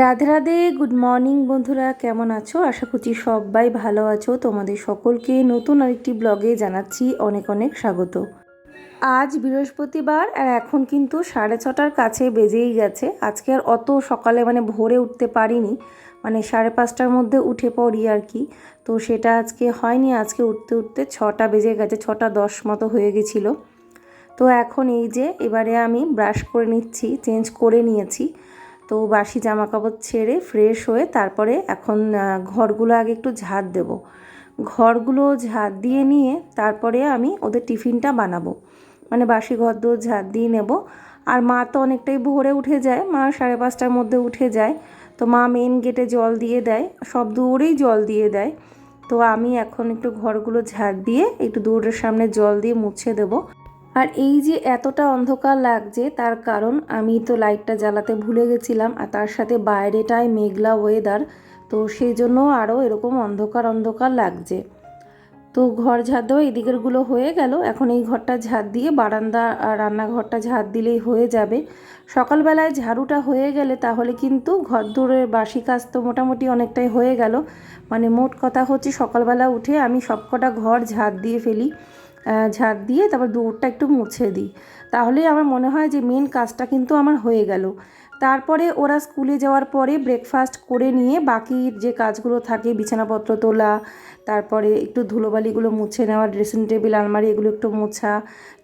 Radhe Radhe good morning বন্ধুরা, কেমন আছো? আশা করছি সবাই ভালো আছো। তোমাদের সকলকে নতুন আরেকটি ব্লগে জানাচ্ছি অনেক অনেক স্বাগত। আজ বৃহস্পতিবার আর এখন কিন্তু সাড়ে ছটার কাছে বেজেই গেছে। আজকে আর অত সকালে মানে ভোরে উঠতে পারিনি। মানে সাড়ে পাঁচটার মধ্যে উঠে পড়ি আর কি। তো সেটা আজকে হয়নি। আজকে উঠতে উঠতে ছটা বেজে গেছে, ছটা দশ মতো হয়ে গেছিল। তো এখন এই যে এবারে আমি ব্রাশ করে নিচ্ছি চেঞ্জ করে নিয়েছি। তো বাসি জামা কাপড় ছেড়ে ফ্রেশ হয়ে তারপরে এখন ঘরগুলো আগে একটু ঝাড় দেব। ঘরগুলো ঝাড় দিয়ে নিয়ে তারপরে আমি ওদের টিফিনটা বানাবো। মানে বাসি ঘর দোর ঝাড় দিয়ে নেব। আর মা তো অনেকটাই ভোরে উঠে যায়, মা সাড়ে পাঁচটার মধ্যে উঠে যায়। তো মা মেন গেটে জল দিয়ে দেয়, সব দৌড়েই জল দিয়ে দেয়। তো আমি এখন একটু ঘরগুলো ঝাড় দিয়ে একটু দৌড়ের সামনে জল দিয়ে মুছে দেবো। আর এই যে এতটা অন্ধকার লাগছে, তার কারণ আমি তো লাইটটা জ্বালাতে ভুলে গেছিলাম আর তার সাথে বাইরেটায় মেঘলা ওয়েদার তো সেই জন্য আরও এরকম অন্ধকার অন্ধকার লাগছে। তো ঘর ঝাড় দেওয়া এদিকেরগুলো হয়ে গেল। এখন এই ঘরটা ঝাড় দিয়ে বারান্দা আর রান্নাঘরটা ঝাড় দিলেই হয়ে যাবে। সকালবেলায় ঝাড়ুটা হয়ে গেলে তাহলে কিন্তু ঘর দূরের বাসি কাজ তো মোটামুটি অনেকটাই হয়ে গেল। মানে মোট কথা হচ্ছে সকালবেলা উঠে আমি সবকটা ঘর ঝাড় দিয়ে ফেলি। ঝাড় দিয়ে তারপর দৌড়টা একটু মুছে দিই। তাহলেই আমার মনে হয় যে মেন কাজটা কিন্তু আমার হয়ে গেল। তারপরে ওরা স্কুলে যাওয়ার পরে ব্রেকফাস্ট করে নিয়ে বাকি যে কাজগুলো থাকে, বিছানাপত্র তোলা, তারপরে একটু ধুলোবালিগুলো মুছে নেওয়া ড্রেসিং টেবিল আলমারি এগুলো একটু মোছা,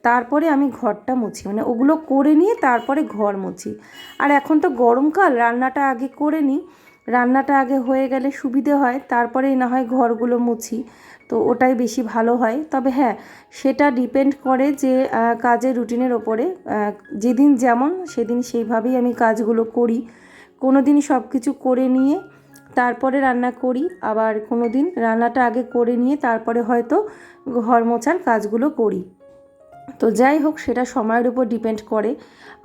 তারপরে আমি ঘরটা মুছি। মানে ওগুলো করে নিয়ে তারপরে ঘর মুছি। আর এখন তো গরমকাল, রান্নাটা আগে করে নিই। রান্নাটা আগে হয়ে গেলে সুবিধে হয়, তারপরেই না হয় ঘরগুলো মুছি। তো ওটাই বেশি ভালো হয়। তবে হ্যাঁ সেটা ডিপেন্ড করে যে কাজের রুটিনের ওপরে যেদিন যেমন সেদিন সেইভাবেই আমি কাজগুলো করি। কোনো দিন সব কিছু করে নিয়ে তারপরে রান্না করি, আবার কোনো দিন রান্নাটা আগে করে নিয়ে তারপরে হয়তো ঘর মোছার কাজগুলো করি। তো যাই হোক, সেটা সময়ের উপর ডিপেন্ড করে।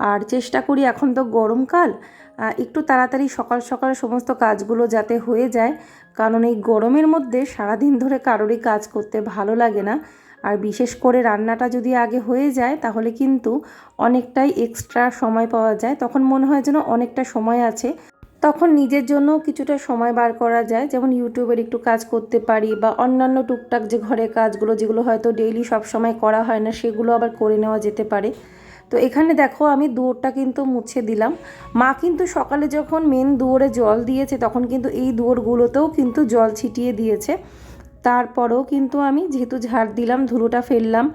আর চেষ্টা করি এখন তো গরমকাল একটু তাড়াতাড়ি সকাল সকাল সমস্ত কাজগুলো যাতে হয়ে যায়। কারণ এই গরমের মধ্যে সারাদিন ধরে কারোরই কাজ করতে ভালো লাগে না। আর বিশেষ করে রান্নাটা যদি আগে হয়ে যায়, তাহলে কিন্তু অনেকটাই এক্সট্রা সময় পাওয়া যায়। তখন মনে হয় যেন অনেকটা সময় আছে। তখন নিজের জন্য কিছুটা সময় বার করা যায়। যেমন ইউটিউবের একটু কাজ করতে পারি বা অন্যান্য টুকটাক যে ঘরের কাজগুলো, যেগুলো হয়তো ডেইলি সব সময় করা হয় না, সেগুলো আবার করে নেওয়া যেতে পারে। তো এখানে দেখো আমি দুয়োরটা কিন্তু মুছে দিলাম। মা কিন্তু সকালে যখন মেন দুয়োরে জল দিয়েছে, তখন কিন্তু এই দুয়োরগুলোতেও কিন্তু জল ছিটিয়ে দিয়েছে। তারপরেও কিন্তু আমি যেহেতু ঝাড় দিলাম, ধুলোটা ফেললাম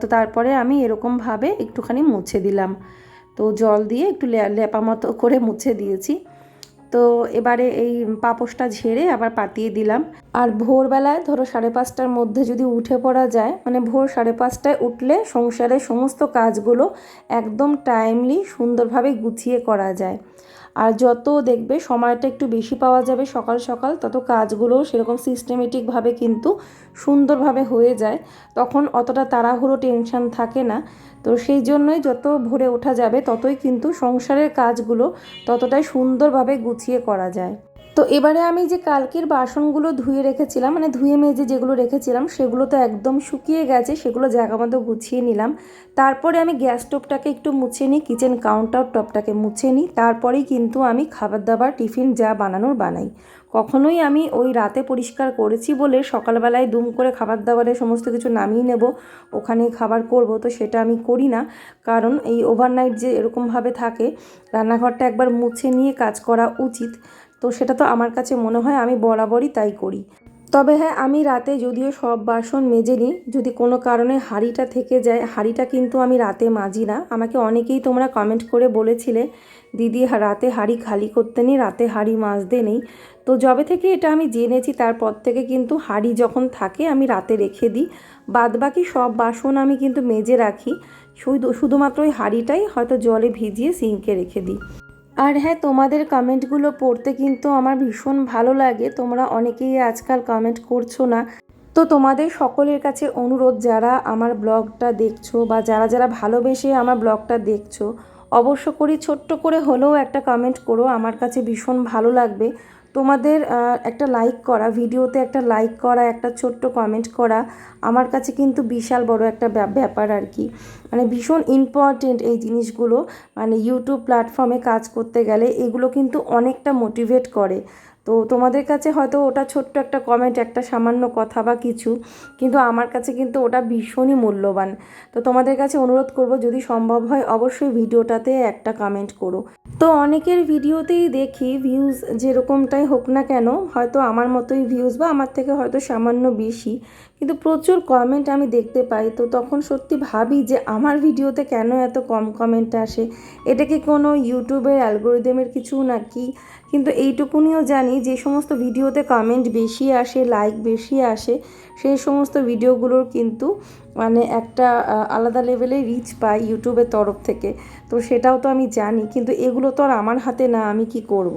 তো তারপরে আমি এরকমভাবে একটুখানি মুছে দিলাম। তো জল দিয়ে একটু লেপা মতো করে মুছে দিয়েছি। তো এবারে এই পাপোশটা ঝেড়ে আবার পাতিয়ে দিলাম। আর ভোরবেলায় ধরো সাড়ে পাঁচটার মধ্যে যদি উঠে পড়া যায় মানে ভোর সাড়ে পাঁচটায় উঠলে সংসারের সমস্ত কাজগুলো একদম টাইমলি সুন্দরভাবে গুছিয়ে করা যায়। আর যত দেখবে সময়টা একটু বেশি পাওয়া যাবে সকাল সকাল, তত কাজগুলো সেরকম সিস্টেমেটিকভাবে কিন্তু সুন্দরভাবে হয়ে যায়। তখন অতটা তাড়াহুড়ো টেনশন থাকে না। তো সেই জন্যই যত ভোরে ওঠা যাবে ততই কিন্তু সংসারের কাজগুলো ততটাই সুন্দরভাবে গুছিয়ে করা যায়। তো এবারে আমি যে কালকের বাসনগুলো ধুয়ে রেখেছিলাম মানে ধুয়ে মেজে যেগুলো রেখেছিলাম, সেগুলো তো একদম শুকিয়ে গেছে, সেগুলো জায়গা মতো গুছিয়ে নিলাম। তারপরে আমি গ্যাস স্টোভটাকে একটু মুছে নিই, কিচেন কাউন্টার টপটাকে মুছে নিই, তারপরেই কিন্তু আমি খাবার দাবার টিফিন যা বানানোর বানাই। কখনোই আমি ওই রাতে পরিষ্কার করেছি বলে সকালবেলায় দুম করে খাবার দাবারের সমস্ত কিছু নামিয়ে নেব, ওখানে খাবার করব, তো সেটা আমি করি না। কারণ এই ওভারনাইট যে এরকমভাবে থাকে, রান্নাঘরটা একবার মুছে নিয়ে কাজ করা উচিত। তো সেটা তো আমার কাছে মনে হয় আমি বরাবরই তাই করি। তবে হ্যাঁ আমি রাতে যদিও সব বাসন মেজে নিই, যদি কোনো কারণে হাঁড়িটা থেকে যায়, হাঁড়িটা কিন্তু আমি রাতে মাজি না। আমাকে অনেকেই তোমরা কমেন্ট করে বলেছিলে, দিদি রাতে হাঁড়ি খালি করতে নেই, রাতে হাঁড়ি মাজতে নেই। তো যবে থেকে এটা আমি জেনেছি, তারপর থেকে কিন্তু হাঁড়ি যখন থাকে, আমি রাতে রেখে দিই। বাদবাকি সব বাসন আমি কিন্তু মেজে রাখি। শুধু, শুধুমাত্র ওই হাঁড়িটাই হয়তো জলে ভিজিয়ে সিঙ্কে রেখে দিই। আর হ্যাঁ তোমাদের কমেন্টগুলো পড়তে কিন্তু আমার ভীষণ ভালো লাগে। তোমরা অনেকেই আজকাল কমেন্ট করছ না। তো তোমাদের সকলের কাছে অনুরোধ, যারা আমার ব্লগটা দেখছ বা যারা যারা ভালোবেসে আমার ব্লগটা দেখছ, অবশ্য করি ছোট্ট করে হলেও একটা কমেন্ট করো। আমার কাছে ভীষণ ভালো লাগবে। তোমাদের একটা লাইক করা, ভিডিওতে একটা লাইক করা, একটা ছোট্ট কমেন্ট করা আমার কাছে কিন্তু বিশাল বড় একটা ব্যা- ব্যাপার আর কি। মানে ভীষণ ইম্পর্টেন্ট এই জিনিসগুলো। মানে ইউটিউব প্ল্যাটফর্মে কাজ করতে গেলে এগুলো কিন্তু অনেকটা মোটিভেট করে। তো তোমাদের কাছে হয়তো ওটা ছোট্ট একটা কমেন্ট একটা সামান্য কথা বা কিছু, কিন্তু আমার কাছে কিন্তু ওটা ভীষণই মূল্যবান। তো তোমাদের কাছে অনুরোধ করব, যদি সম্ভব হয় অবশ্যই ভিডিওটাতে একটা কমেন্ট করো। তো অনেকের ভিডিওতেই দেখি ভিউজ যেরকমটাই হোক না কেন, হয়তো আমার মতোই ভিউজ বা আমার থেকে হয়তো সামান্য বেশি, কিন্তু প্রচুর কমেন্ট আমি দেখতে পাই। তো তখন সত্যি ভাবি যে আমার ভিডিওতে কেন এত কম কমেন্ট আসে? এটা কি কোনো ইউটিউবের অ্যালগোরিদমের কিছু নাকি কিন্তু এইটুকুনিও জানি যে সমস্ত ভিডিওতে কমেন্ট বেশি আসে লাইক বেশি আসে, সেই সমস্ত ভিডিওগুলোর কিন্তু মানে একটা আলাদা লেভেলে রিচ পাই ইউটিউবের তরফ থেকে। তো সেটাও তো আমি জানি, কিন্তু এগুলো তো আর আমার হাতে না, আমি কি করব।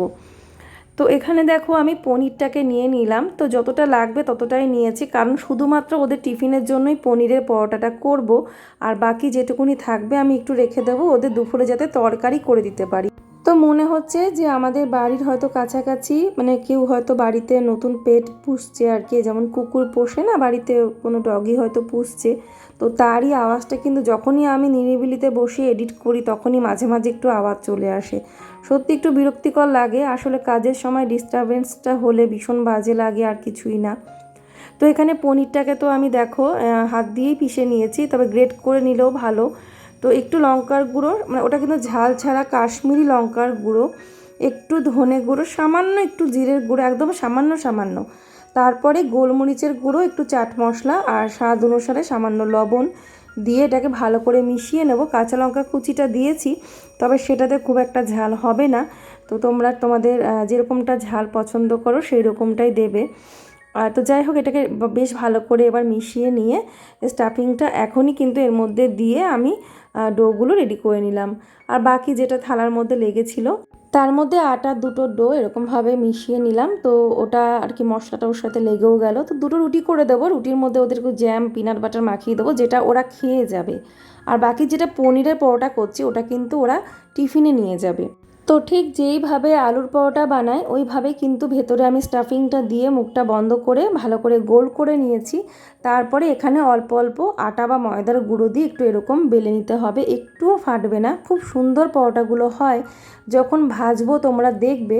তো এখানে দেখো আমি পনিরটাকে নিয়ে নিলাম। তো যতটা লাগবে ততটাই নিয়েছি, কারণ শুধুমাত্র ওদের টিফিনের জন্যই পনিরের পরোটাটা করব। আর বাকি যেটুকুনি থাকবে আমি একটু রেখে দেবো, ওদের দুপুরে যাতে তরকারি করে দিতে পারি। মনে হচ্ছে যে আমাদের বাড়ির হয়তো কাছাকাছি মানে কেউ হয়তো বাড়িতে নতুন পেট পুষছে আর কি, যেমন কুকুর পোষে না বাড়িতে কোনো ডগি হয়তো পুষছে, তো তারই আওয়াজটা কিন্তু যখনই আমি নিরিবিলিতে বসে এডিট করি তখনই মাঝে মাঝে একটু আওয়াজ চলে আসে। সত্যি একটু বিরক্তিকর লাগে, আসলে কাজের সময় ডিস্টারবেন্সটা হলে ভীষণ বাজে লাগে আর কিছুই না। তো এখানে পনিরটাকে তো আমি দেখো হাত দিয়েই পিষে নিয়েছি, তবে গ্রেট করে নিলেও ভালো। তো একটু লঙ্কার গুঁড়ো মানে ওটা কিন্তু ঝাল ছাড়া কাশ্মীরি লঙ্কার গুঁড়ো, একটু ধনে গুঁড়ো, সামান্য একটু জিরের গুঁড়ো, একদম সামান্য সামান্য। তারপরে গোলমরিচের গুঁড়ো, একটু চাট মশলা আর স্বাদ অনুসারে সামান্য লবণ দিয়ে এটাকে ভালো করে মিশিয়ে নেব। কাঁচা লঙ্কা কুচিটা দিয়েছি, তবে সেটাতে খুব একটা ঝাল হবে না। তো তোমরা তোমাদের যেরকমটা ঝাল পছন্দ করো সেই রকমটাই দেবে তো যাই হোক, এটাকে বেশ ভালো করে এবার মিশিয়ে নিয়ে, স্টাফিংটা এখনই কিন্তু এর মধ্যে দিয়ে আমি ডোগুলো রেডি করে নিলাম। আর বাকি যেটা থালার মধ্যে লেগেছিল, তার মধ্যে আটা দুটো ডো এরকমভাবে মিশিয়ে নিলাম। তো ওটা আর কি মশলাটা ওর সাথে লেগেও গেল। তো দুটো রুটি করে দেবো। রুটির মধ্যে ওদেরকে জ্যাম পিনাট বাটার মাখিয়ে দেবো, যেটা ওরা খেয়ে যাবে। আর বাকি যেটা পনিরের পরোটা করছি, ওটা কিন্তু ওরা টিফিনে নিয়ে যাবে। তো ঠিক যেইভাবে আলুর পরোটা বানাই, ওইভাবে কিন্তু ভেতরে আমি স্টাফিংটা দিয়ে মুখটা বন্ধ করে ভালো করে গোল করে নিয়েছি। তারপরে এখানে অল্প অল্প আটা বা ময়দার গুঁড়ো দিয়ে একটু এরকম বেলে নিতে হবে। একটুও ফাটবে না। খুব সুন্দর পরোটাগুলো হয়। যখন ভাজবো তোমরা দেখবে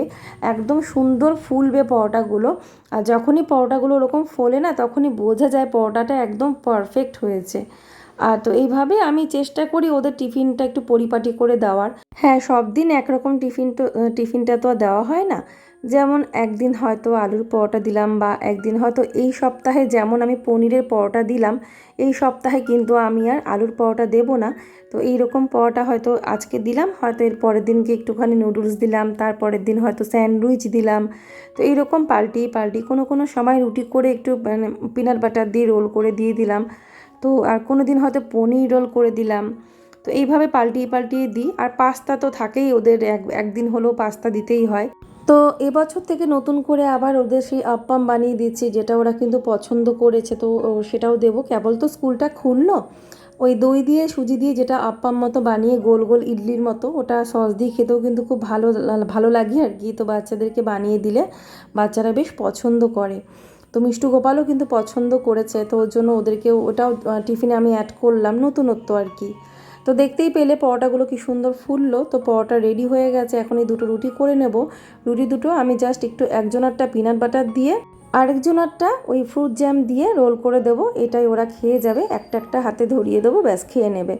একদম সুন্দর ফুলবে পরোটাগুলো। আর যখনই পরোটাগুলো ওরকম ফোলে না, তখনই বোঝা যায় পরোটাটা একদম পারফেক্ট হয়েছে। আর তো এইভাবে আমি চেষ্টা করি ওদের টিফিনটা একটু পরিপাটি করে দেওয়ার। হ্যাঁ সব দিন একরকম টিফিন তো, টিফিনটা তো দেওয়া হয় না। যেমন একদিন হয়তো আলুর পরোটা দিলাম বা একদিন হয়তো এই সপ্তাহে যেমন আমি পনিরের পরোটা দিলাম, এই সপ্তাহে কিন্তু আমি আর আলুর পরোটা দেবো না। তো এই রকম পরোটা হয়তো আজকে দিলাম, হয়তো এর পরের দিনকে একটুখানি নুডলস দিলাম তারপরের দিন হয়তো স্যান্ডউইচ দিলাম। তো এইরকম পাল্টি পাল্টি কোনো কোনো সময় রুটি করে একটু মানে পিনাট বাটার দিয়ে রোল করে দিয়ে দিলাম। তো আর কোনো দিন হয়তো পনির রোল করে দিলাম। তো এইভাবে পাল্টিয়ে পাল্টিয়ে দিই। আর পাস্তা তো থাকেই ওদের এক, একদিন হলেও পাস্তা দিতেই হয়। তো এবছর থেকে নতুন করে আবার ওদের সেই আপ্পাম বানিয়ে দিচ্ছি, যেটা ওরা কিন্তু পছন্দ করেছে। তো সেটাও দেবো। কেবল তো স্কুলটা খুললো। ওই দই দিয়ে, সুজি দিয়ে যেটা আপ্পাম মতো বানিয়ে গোল গোল ইডলির মতো, ওটা সস দিয়ে খেতেও কিন্তু খুব ভালো ভালো লাগে আর কি। তো বাচ্চাদেরকে বানিয়ে দিলে বাচ্চারা বেশ পছন্দ করে। তো মিষ্টু গোপালও কিন্তু পছন্দ করেছে, তো ওর জন্য ওদেরকে ওটাও টিফিনে আমি অ্যাড করলাম নতুনত্ব আর কি। তো দেখতেই পেলে পরোটাগুলো কি সুন্দর ফুললো, তো পরোটা রেডি হয়ে গেছে, এখন এই দুটো রুটি করে নেব। রুটি দুটো আমি জাস্ট একটু একজনারটা পিনাট বাটার দিয়ে, আরেকজনারটা ওই ফ্রুট জ্যাম দিয়ে রোল করে দেবো, এটাই ওরা খেয়ে যাবে, একটা একটা হাতে ধরিয়ে দেবো, ব্যাস খেয়ে নেবে।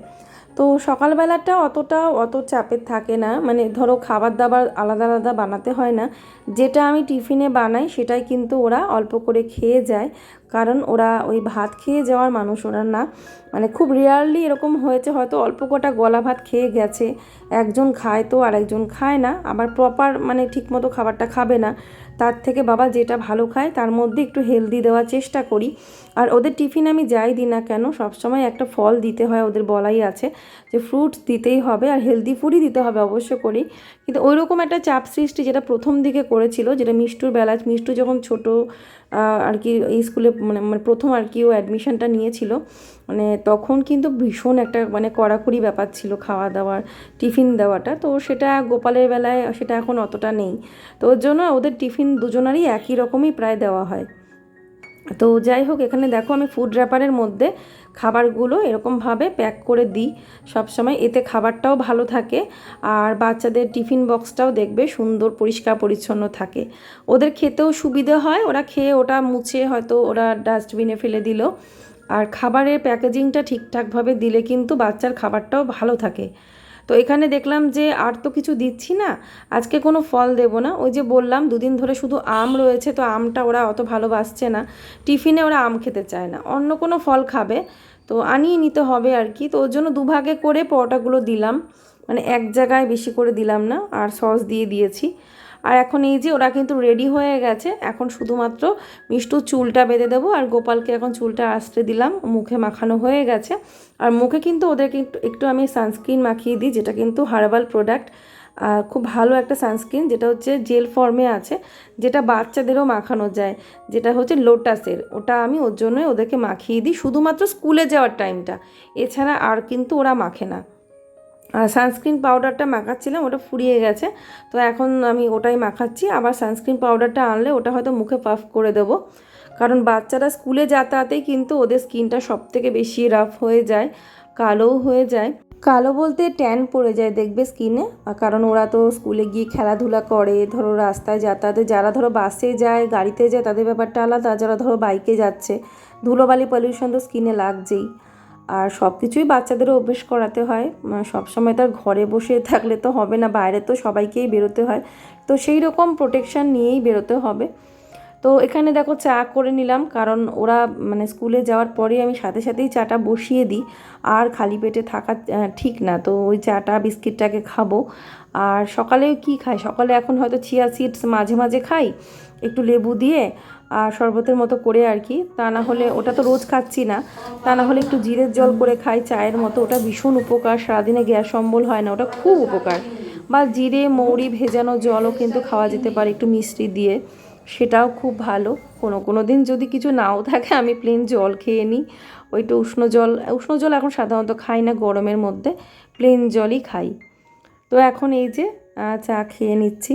তো সকালবেলাটা অতটা, অত চাপের থাকে না। মানে ধরো খাবার দাবার আলাদা আলাদা বানাতে হয় না। যেটা আমি টিফিনে বানাই সেটাই কিন্তু ওরা অল্প করে খেয়ে যায়। কারণ ওরা ওই ভাত খেয়ে যাওয়ার মানুষ, ওরা না মানে খুব রেয়ারলি এরকম হয়েছে, হয়তো অল্প কটা গলা ভাত খেয়ে গেছে, একজন খায় তো আর একজন খায় না, আবার প্রপার মানে ঠিকমতো খাবারটা খাবে না, তার থেকে বাবা যেটা ভালো খায় তার মধ্যে একটু হেলদি দেওয়ার চেষ্টা করি, আর ওদের টিফিন আমি যাই দিই না কেন, সবসময় একটা ফল দিতে হয়, ওদের বলাই আছে যে ফ্রুটস দিতেই হবে, আর হেলদি ফুডই দিতে হবে অবশ্য করি, কিন্তু ওই রকম একটা চাপ সৃষ্টি যেটা প্রথম দিকে করেছিল, যেটা মিষ্টুর বেলা, মিষ্টু যখন ছোট আর কি এই স্কুলে মানে মানে প্রথম আর কি ও অ্যাডমিশনটা নিয়েছিল। মানে তখন কিন্তু ভীষণ একটা মানে কড়াকড়ি ব্যাপার ছিল খাওয়া দাওয়ার, টিফিন দেওয়াটা। তো সেটা গোপালের বেলায় সেটা এখন অতটা নেই। তো ওর জন্য ওদের টিফিন দুজনারই একই রকমই প্রায় দেওয়া হয়। তো যাই হোক, এখানে দেখো আমি ফুড র্যাপারের মধ্যে খাবারগুলো এরকমভাবে প্যাক করে দিই সবসময়। এতে খাবারটাও ভালো থাকে আর বাচ্চাদের টিফিন বক্সটাও দেখবে সুন্দর, পরিষ্কার, পরিচ্ছন্ন থাকে। ওদের খেতেও সুবিধে হয়, ওরা খেয়ে ওটা মুছে হয়তো ওরা ডাস্টবিনে ফেলে দিল। আর খাবারের প্যাকেজিংটা ঠিকঠাকভাবে দিলে কিন্তু বাচ্চার খাবারটাও ভালো থাকে। তো এখানে দেখলাম যে আর তো কিছু দিচ্ছি না, আজকে কোনো ফল দেব না। ওই যে বললাম, দুদিন ধরে শুধু আম রয়েছে, তো আমটা ওরা অত ভালোবাসছে না। টিফিনে ওরা আম খেতে চায় না, অন্য কোনো ফল খাবে, তো আনিয়ে নিতে হবে আর কি। তো ওর জন্য দুভাগে করে পরোটাগুলো দিলাম মানে এক জায়গায় বেশি করে দিলাম না, আর সস দিয়ে দিয়েছি। আর এখন এই যে ওরা কিন্তু রেডি হয়ে গেছে, এখন শুধুমাত্র মিষ্টু চুলটা বেঁধে দেবো আর গোপালকে এখন চুলটা আশ্রে দিলাম, মুখে মাখানো হয়ে গেছে। আর মুখে কিন্তু ওদেরকে একটু একটু আমি সানস্ক্রিন মাখিয়ে দিই, যেটা কিন্তু হার্বাল প্রোডাক্ট খুব ভালো একটা সানস্ক্রিন যেটা হচ্ছে জেল ফর্মে আছে, যেটা বাচ্চাদেরও মাখানো যায়, যেটা হচ্ছে লোটাসের ওটা আমি ওর জন্যই ওদেরকে মাখিয়ে দিই, শুধুমাত্র স্কুলে যাওয়ার টাইমটা এছাড়া আর কিন্তু ওরা মাখে না। সানস্ক্রিন পাউডারটা মাখাচ্ছিলাম, ওটা ফুরিয়ে গেছে। তো এখন আমি ওটাই মাখাচ্ছি। আবার সানস্ক্রিন পাউডারটা আনলে ওটা হয়তো মুখে পাফ করে দেবো। কারণ বাচ্চারা স্কুলে যাতায়াতেই কিন্তু ওদের স্কিনটা সব থেকে বেশি রাফ হয়ে যায়, কালোও হয়ে যায়। কালো বলতে ট্যান পড়ে যায় দেখবে স্কিনে কারণ ওরা তো স্কুলে গিয়ে খেলাধুলা করে, ধরো রাস্তায় যাতায়াতে, যারা ধরো বাসে যায়, গাড়িতে যায়, তাদের ব্যাপারটা আলাদা। যারা ধরো বাইকে যাচ্ছে, ধুলোবালি পলিউশন তো স্কিনে লাগছেই। আর সব কিছুই বাচ্চাদেরও অভ্যেস করাতে হয়। সব সময় তার ঘরে বসে থাকলে তো হবে না, বাইরে তো সবাইকেই বেরোতে হয়। তো সেই রকম প্রোটেকশান নিয়েই বেরোতে হবে। তো এখানে দেখো চা করে নিলাম, কারণ ওরা মানে স্কুলে যাওয়ার পরে আমি সাথে সাথেই চাটা বসিয়ে দিই। আর খালি পেটে থাকা ঠিক না, তো ওই চাটা, বিস্কিটটাকে খাব। আর সকালে কি খাই? সকালে এখন হয়তো চিয়া সিডস মাঝে মাঝে খাই, একটু লেবু দিয়ে। শরবতের মতো করে আর কি। তা না হলে ওটা তো রোজ খাচ্ছি না। তা না হলে একটু জিরের জল করে খাই, চায়ের মতো। ওটা ভীষণ উপকার, সারাদিনে গ্যাস অম্বল হয় না, ওটা খুব উপকার। বা জিরে, মৌরি ভেজানো জলও কিন্তু খাওয়া যেতে পারে একটু মিষ্টি দিয়ে। সেটাও খুব ভালো। কোনো কোনো দিন যদি কিছু নাও থাকে, আমি প্লেন জল খেয়ে নিই। ওইটা উষ্ণ জল উষ্ণ জল এখন সাধারণত খাই না গরমের মধ্যে প্লেন জলই খাই। তো এখন এই যে চা খেয়ে নিচ্ছি।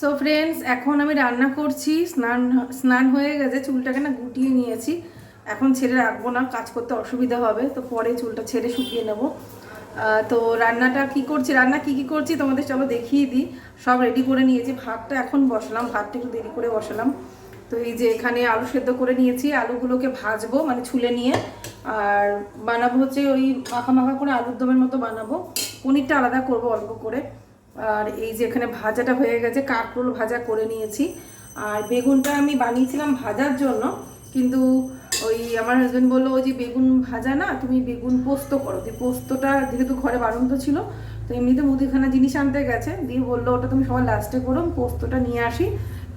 সো ফ্রেন্ডস এখন আমি রান্না করছি। স্নান স্নান হয়ে গেছে, চুলটাকে না গুটিয়ে নিয়েছি। এখন ছেড়ে রাখব না, কাজ করতে অসুবিধা হবে, তো পরে চুলটা ছেড়ে শুকিয়ে নেব। তো রান্নাটা কি করছি, রান্না কি কি করছি তোমাদের চলো দেখিয়ে দিই। সব রেডি করে নিয়েছি, ভাতটা এখন বসালাম, ভাতটা একটু দেরি করে বসালাম। তো এই যে এখানে আলু সেদ্ধ করে নিয়েছি, আলুগুলোকে ভাজবো মানে ছুলে নিয়ে। আর বানাবো হচ্ছে ওই মাখা মাখা করে আলুর দমের মতো বানাবো। পনিরটা আলাদা করব অল্প করে। আর এই যে এখানে ভাজাটা হয়ে গেছে, কাঁকরোল ভাজা করে নিয়েছি। আর বেগুনটা আমি বানিয়েছিলাম ভাজার জন্য, কিন্তু ওই আমার হাজব্যান্ড বলল, ওই যে বেগুন ভাজা না, তুমি বেগুন পোস্ত করো। দিয়ে পোস্তটা যেহেতু ঘরে বাড়ন্ত ছিল, তো এমনিতে মুদিখানা জিনিস আনতে গেছে। দিয়ে বলল, ওটা তুমি সবার লাস্টে করো পোস্তটা নিয়ে আসি,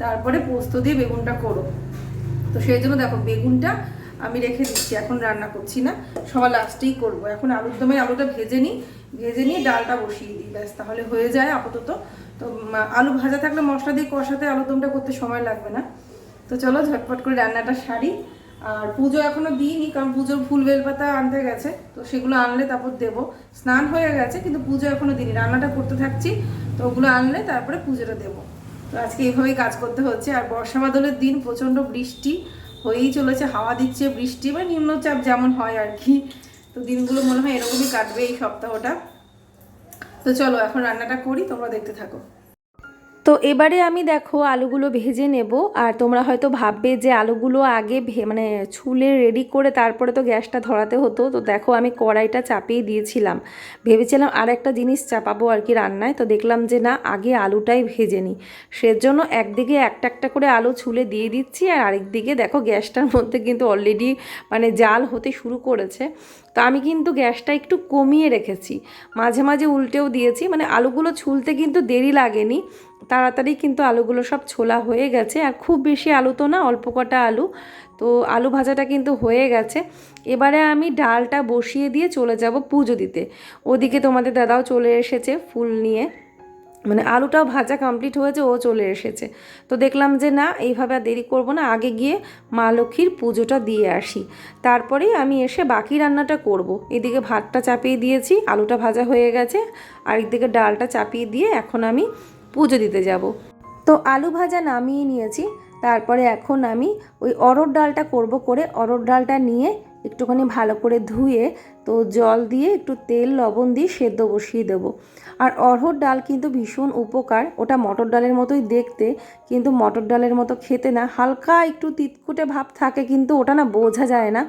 তারপরে পোস্ত দিয়ে বেগুনটা করো। তো সেই জন্য দেখো, বেগুনটা আমি রেখে দিচ্ছি, এখন রান্না করছি না, সবার লাস্টেই করব। এখন আলুর দমে আলুটা ভেজে নিই, ভেজে নিয়ে ডালটা বসিয়ে দিই, ব্যাস, তাহলে হয়ে যায় আপাতত। তো আলু ভাজা থাকলে মশলা দিয়ে কষাতে আলুর দমটা করতে সময় লাগবে না। তো চলো, ঝটপট করে রান্নাটা সারি। আর পুজো এখনও দিইনি, কারণ পুজোর ফুল বেলপাতা আনতে গেছে, তো সেগুলো আনলে তারপর দেবো। স্নান হয়ে গেছে, কিন্তু পুজো এখনও দিইনি, রান্নাটা করতে থাকছি, তো ওগুলো আনলে তারপরে পুজোটা দেবো। তো আজকে এইভাবেই কাজ করতে হচ্ছে, আর বর্ষা বাদলের দিন প্রচণ্ড বৃষ্টি হয়েই চলেছে, হাওয়া দিচ্ছে, বৃষ্টি বা নিম্নচাপ যেমন হয় আর কি। তো দিনগুলো মনে হয় এরকমই কাটবে এই সপ্তাহটা। তো চলো, এখন রান্নাটা করি, তোমরা দেখতে থাকো। তো এবারে আমি দেখো আলুগুলো ভেজে নেব, আর তোমরা হয়তো ভাববে যে আলুগুলো আগে মানে ছুলে রেডি করে তারপরে তো গ্যাসটা ধরাতে হতো, তো দেখো আমি কড়াইটা চাপিয়ে দিয়েছিলাম। ভেবেছিলাম আর একটা জিনিস চাপাবো আর কি রান্নায়, তো দেখলাম যে না, আগে আলুটাই ভেজে নিই। সেজন্য একদিকে একটা একটা করে আলু ছুলে দিয়ে দিচ্ছি, আর আরেকদিকে দেখো গ্যাসটার মধ্যে কিন্তু অলরেডি মানে জাল হতে শুরু করেছে। তো আমি কিন্তু গ্যাসটা একটু কমিয়ে রেখেছি। মাঝে মাঝে উল্টেও দিয়েছি মানে আলুগুলো ছুলতে কিন্তু দেরি লাগেনি। তাড়াতাড়ি কিন্তু আলুগুলো সব ছোলা হয়ে গেছে। আর খুব বেশি আলু তো না, অল্প কটা আলু। তো আলু ভাজাটা কিন্তু হয়ে গেছে। এবারে আমি ডালটা বসিয়ে দিয়ে চলে যাব পুজো দিতে। ওদিকে তোমাদের দাদাও চলে এসেছে ফুল নিয়ে। মানে আলুটাও ভাজা কমপ্লিট হয়েছে, ও চলে এসেছে। তো দেখলাম যে না, এইভাবে আর দেরি করব না, আগে গিয়ে মা লক্ষ্মীর পুজোটা দিয়ে আসি। তারপরেই আমি এসে বাকি রান্নাটা করব। এদিকে ভাতটা চাপিয়ে দিয়েছি, আলুটা ভাজা হয়ে গেছে, আর একদিকে ডালটা চাপিয়ে দিয়ে এখন আমি পুজো দিতে যাব। তো আলু ভাজা নামিয়ে নিয়েছি। তারপরে এখন আমি ওই অরড় ডালটা করব করে অরড় ডালটা নিয়ে একটুখানি ভালো করে ধুয়ে, তো জল দিয়ে একটু তেল, লবণ দিয়ে সেদ্ধ বসিয়ে দেবো। আর অরহর ডাল কিন্তু ভীষণ উপকার। ওটা মটর ডালের মতোই দেখতে, কিন্তু মটর ডালের মতো খেতে না। হালকা একটু তিতকুটে ভাব থাকে, কিন্তু ওটা না বোঝা যায় না।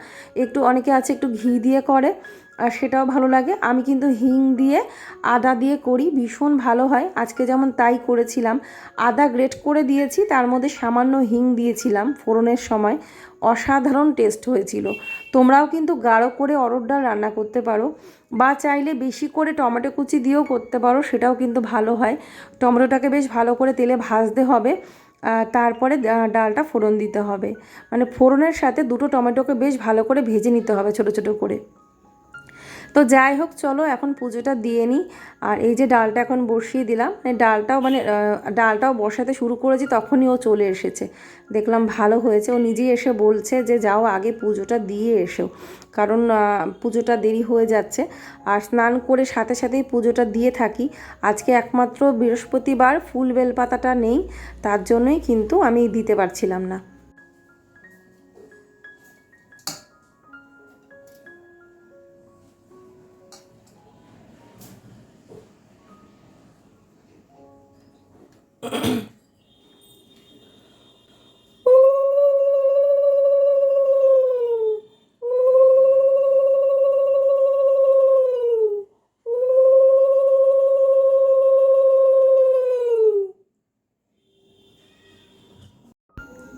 একটু অনেকে আছে একটু ঘি দিয়ে করে। আর সেটাও ভালো লাগে। আমি কিন্তু হিং দিয়ে, আদা দিয়ে করি, ভীষণ ভালো হয়। আজকে যেমন তাই করেছিলাম। আদা গ্রেট করে দিয়েছি, তার মধ্যে সামান্য হিং দিয়েছিলাম ফোড়নের সময়। অসাধারণ টেস্ট হয়েছিল। তোমরাও কিন্তু গাঢ় করে অরড় ডাল রান্না করতে পারো বা চাইলে বেশি করে টমেটো কুচি দিয়েও করতে পারো, সেটাও কিন্তু ভালো হয়। টমেটোটাকে বেশ ভালো করে তেলে ভাজতে হবে। তারপরে ডালটা ফোড়ন দিতে হবে। মানে ফোড়নের সাথে দুটো টমেটোকে বেশ ভালো করে ভেজে নিতে হবে ছোটো ছোটো করে। তো যাই হোক, চলো এখন পুজোটা দিয়ে নিই। আর এই যে ডালটা এখন বসিয়ে দিলাম মানে ডালটাও মানে ডালটাও বসাতে শুরু করেছি, তখনই ও চলে এসেছে। দেখলাম ভালো হয়েছে। ও নিজেই এসে বলছে যে, যাও আগে পুজোটা দিয়ে এসো। কারণ পুজোটা দেরি হয়ে যাচ্ছে। আর স্নান করে সাথে সাথেই পুজোটা দিয়ে থাকি। আজকে একমাত্র বৃহস্পতিবার, ফুল বেলপাতাটা নেই, তার জন্যই কিন্তু আমি দিতে পারছিলাম না।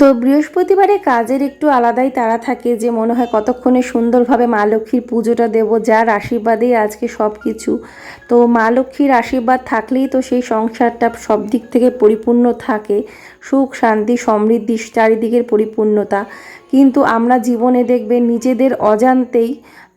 তো বৃহস্পতিবারে কাজের একটু আলাদাই তারা থাকে যে মনে হয় কতক্ষণে সুন্দরভাবে মা লক্ষ্মীর পুজোটা দেবো, যার আশীর্বাদেই আজকে সব কিছু। তো মা লক্ষ্মীর আশীর্বাদ থাকলেই তো সেই সংসারটা সব দিক থেকে পরিপূর্ণ থাকে। সুখ, শান্তি, সমৃদ্ধি চারিদিকের পরিপূর্ণতা। কিন্তু আমরা জীবনে দেখবে নিজেদের অজান্তেই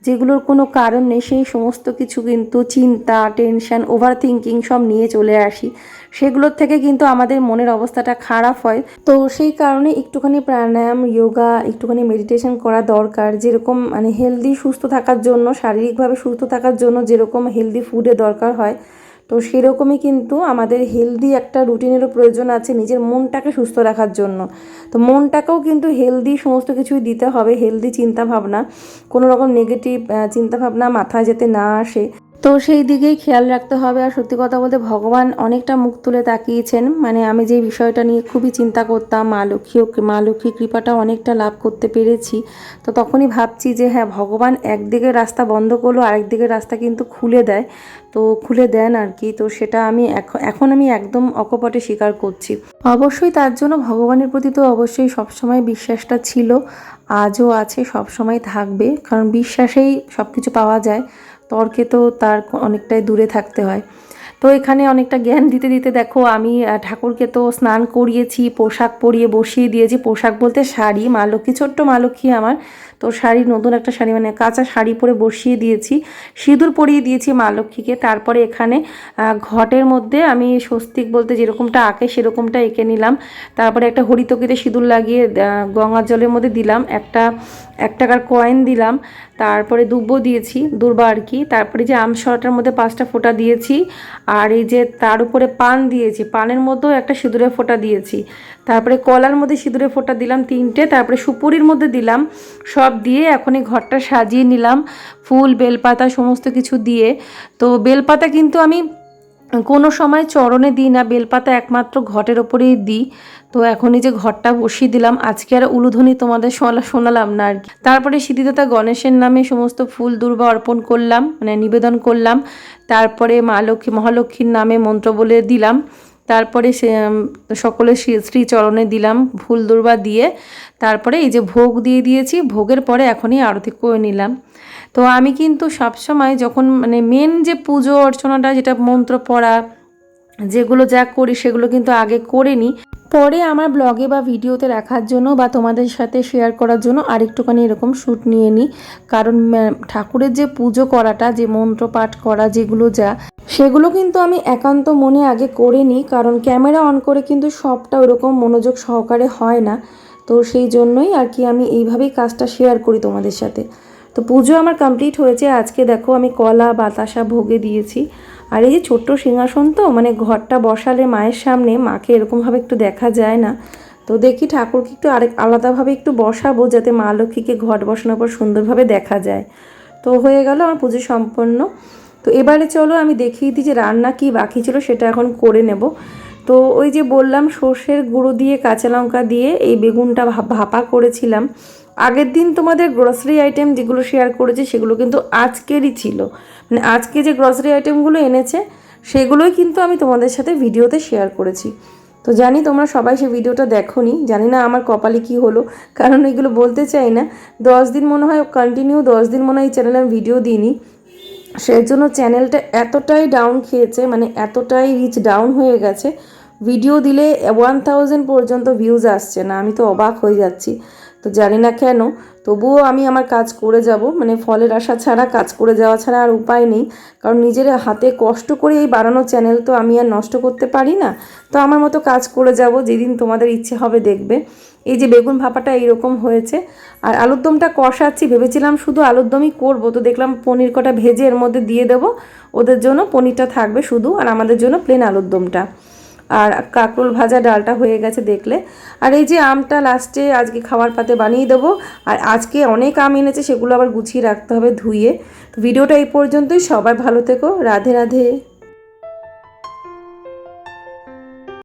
যেগুলোর কোনো কারণ নেই, সেই সমস্ত কিছু কিন্তু চিন্তা, টেনশন ওভার থিঙ্কিং সব নিয়ে চলে আসি। সেগুলোর থেকে কিন্তু আমাদের মনের অবস্থাটা খারাপ হয়। তো সেই কারণে একটুখানি প্রাণায়াম যোগা একটুখানি মেডিটেশন করা দরকার। যেরকম মানে হেলদি সুস্থ থাকার জন্য, শারীরিকভাবে সুস্থ থাকার জন্য যেরকম হেলদি ফুডের দরকার হয়, তো সেরকমই কিন্তু আমাদের হেলদি একটা রুটিনেরও প্রয়োজন আছে নিজের মনটাকে সুস্থ রাখার জন্য। তো মনটাকেও কিন্তু হেলদি সমস্ত কিছুই দিতে হবে হেলদি চিন্তাভাবনা। কোনো রকম নেগেটিভ চিন্তাভাবনা মাথায় যাতে না আসে। তো সেই দিকেই খেয়াল রাখতে হবে। আর সত্যি কথা বলতে ভগবান অনেকটা মুখ তুলে তাকিয়েছেন। মানে আমি যে বিষয়টা নিয়ে খুবই চিন্তা করতাম, মা লক্ষ্মী মা লক্ষ্মী কৃপাটা অনেকটা লাভ করতে পেরেছি। তো তখনই ভাবছি যে হ্যাঁ ভগবান একদিকে রাস্তা বন্ধ করল, আরেকদিকে রাস্তা কিন্তু খুলে দেয়। তো খুলে দেন আর কি। তো সেটা আমি এখন আমি একদম অকপটে স্বীকার করছি। অবশ্যই তার জন্য ভগবানের প্রতি তো অবশ্যই সবসময় বিশ্বাসটা ছিল। আজও আছে, সবসময় থাকবে। কারণ বিশ্বাসেই সব কিছু পাওয়া যায়। তর্কে তো তার অনেকটাই দূরে থাকতে হয়। তো এখানে অনেকটা জ্ঞান দিতে দিতে দেখো আমি ঠাকুরকে তো স্নান করিয়েছি, পোশাক পরিয়ে বসিয়ে দিয়েছি। পোশাক বলতে শাড়ি মা লক্ষ্মী ছোট্ট মা লক্ষ্মী আমার। তো শাড়ি, নতুন একটা শাড়ি মানে কাঁচা শাড়ি পরে বসিয়ে দিয়েছি। সিঁদুর পরিয়ে দিয়েছি মা লক্ষ্মীকে। তারপরে এখানে ঘটের মধ্যে আমি স্বস্তিক বলতে যেরকমটা আঁকে সেরকমটা এঁকে নিলাম। তারপরে একটা হরিতকিতে সিঁদুর লাগিয়ে গঙ্গার জলের মধ্যে দিলাম। একটা, এক টাকার কয়েন দিলাম। তারপরে দুব্বো দিয়েছি দুর্বা আর কি। তারপরে যে আমসরাটার মধ্যে পাঁচটা ফোঁটা দিয়েছি। আর এই যে তার উপরে পান দিয়েছি, পানের মধ্যেও একটা সিঁদুরের ফোঁটা দিয়েছি। তারপরে কলার মধ্যে সিঁদুরে ফোঁটা দিলাম তিনটে, তারপরে সুপুরির মধ্যে দিলাম সব দিয়ে এখন এই ঘরটা সাজিয়ে নিলাম, ফুল, বেলপাতা সমস্ত কিছু দিয়ে। তো বেলপাতা কিন্তু আমি কোনো সময় চরণে দিই না, বেলপাতা একমাত্র ঘটের ওপরেই দিই। তো এখন এই যে ঘরটা বসিয়ে দিলাম, আজকে আর উলুধ্বনি তোমাদের শোনালাম না আর কি। তারপরে সিদ্ধিদাতা গণেশের নামে সমস্ত ফুল দুর্বা অর্পণ করলাম মানে নিবেদন করলাম। তারপরে মা লক্ষ্মী, মহালক্ষ্মীর নামে মন্ত্র বলে দিলাম। তারপরে সে সকলে শ্রীচরণে দিলাম ফুল দুর্বা দিয়ে। তারপরে এই যে ভোগ দিয়ে দিয়েছি, ভোগের পরে এখনই আরতি করে নিলাম। তো আমি কিন্তু সবসময় যখন মানে মেন যে পুজো অর্চনাটা, যেটা মন্ত্র পড়া, যেগুলো যা করি সেগুলো কিন্তু আগে করে নিই। পরে আমার ব্লগে বা ভিডিওতে রাখার জন্য বা তোমাদের সাথে শেয়ার করার জন্য আরেকটুখানি এরকম শ্যুট নিয়ে নিই। কারণ ঠাকুরের যে পুজো করাটা, যে মন্ত্র পাঠ করা, যেগুলো যা, সেগুলো কিন্তু আমি একান্ত মনে আগে করে নিই। কারণ ক্যামেরা অন করে কিন্তু সবটা ওরকম মনোযোগ সহকারে হয় না। তো সেই জন্যই আর কি আমি এইভাবেই কাজটা শেয়ার করি তোমাদের সাথে। তো পুজো আমার কমপ্লিট হয়েছে। আজকে দেখো আমি কলা, বাতাসা ভোগে দিয়েছি। আর এই যে ছোট্ট সিংহাসন তো মানে ঘরটা বসালে মায়ের সামনে, মাকে এরকমভাবে একটু দেখা যায় না। তো দেখি ঠাকুরকে একটু আরেক, আলাদাভাবে একটু বসাবো, যাতে মা লক্ষ্মীকে ঘট বসানোর পর সুন্দরভাবে দেখা যায়। তো হয়ে গেল আমার পুজো সম্পন্ন। তো এবারে চলো আমি দেখিয়ে দিই যে রান্না কি বাকি ছিল, সেটা এখন করে নেব। তো ওই যে বললাম, সর্ষের গুঁড়ো দিয়ে কাঁচা লঙ্কা দিয়ে এই বেগুনটা ভাপা করেছিলাম। আগের দিন তোমাদের গ্রসারি আইটেম যেগুলো শেয়ার করেছে, সেগুলো কিন্তু আজকেরই ছিল। মানে আজকে যে গ্রসারি আইটেমগুলো এনেছে, সেগুলোই কিন্তু আমি তোমাদের সাথে ভিডিওতে শেয়ার করেছি। তো জানি তোমরা সবাই সেই ভিডিওটা দেখোনি, জানি না আমার কপালে কি হলো, কারণ এগুলো বলতে চাই না। দশ দিন মনে হয় কন্টিনিউ দশ দিন মনে হয় এই চ্যানেলে আমি ভিডিও দিইনি। সেই জন্য চ্যানেলটা এতটাই ডাউন খেয়েছে মানে এতটাই রিচ ডাউন হয়ে গেছে ভিডিও দিলে ওয়ান থাউজেন্ড পর্যন্ত ভিউজ আসছে না, আমি তো অবাক হয়ে যাচ্ছি। তো জানি না কেন, তবুও আমি আমার কাজ করে যাব মানে ফলের আশা ছাড়া, কাজ করে যাওয়া ছাড়া আর উপায় নেই। কারণ নিজের হাতে কষ্ট করে এই বানানো চ্যানেল তো আমি আর নষ্ট করতে পারি না। তো আমার মতো কাজ করে যাব, যেদিন তোমাদের ইচ্ছে হবে দেখবে। এই যে বেগুন ভাপাটা এইরকম হয়েছে, আর আলুর দমটা কষাচ্ছি, ভেবেছিলাম শুধু আলুর দমই করব, তো দেখলাম পনির কটা ভেজে এর মধ্যে দিয়ে দেবো। ওদের জন্য পনিরটা থাকবে শুধু, আর আমাদের জন্য প্লেন আলুর দমটা। আর কাঁকরোল ভাজা ডালটা হয়ে গেছে দেখলে। আর এই যে আমটা লাস্টে আজকে খাওয়ার পাতে বানিয়ে দেবো। আর আজকে অনেক আম এনেছে, সেগুলো আবার গুছিয়ে রাখতে হবে ধুয়ে। তো ভিডিওটা এই পর্যন্তই, সবাই ভালো থেকো, রাধে রাধে।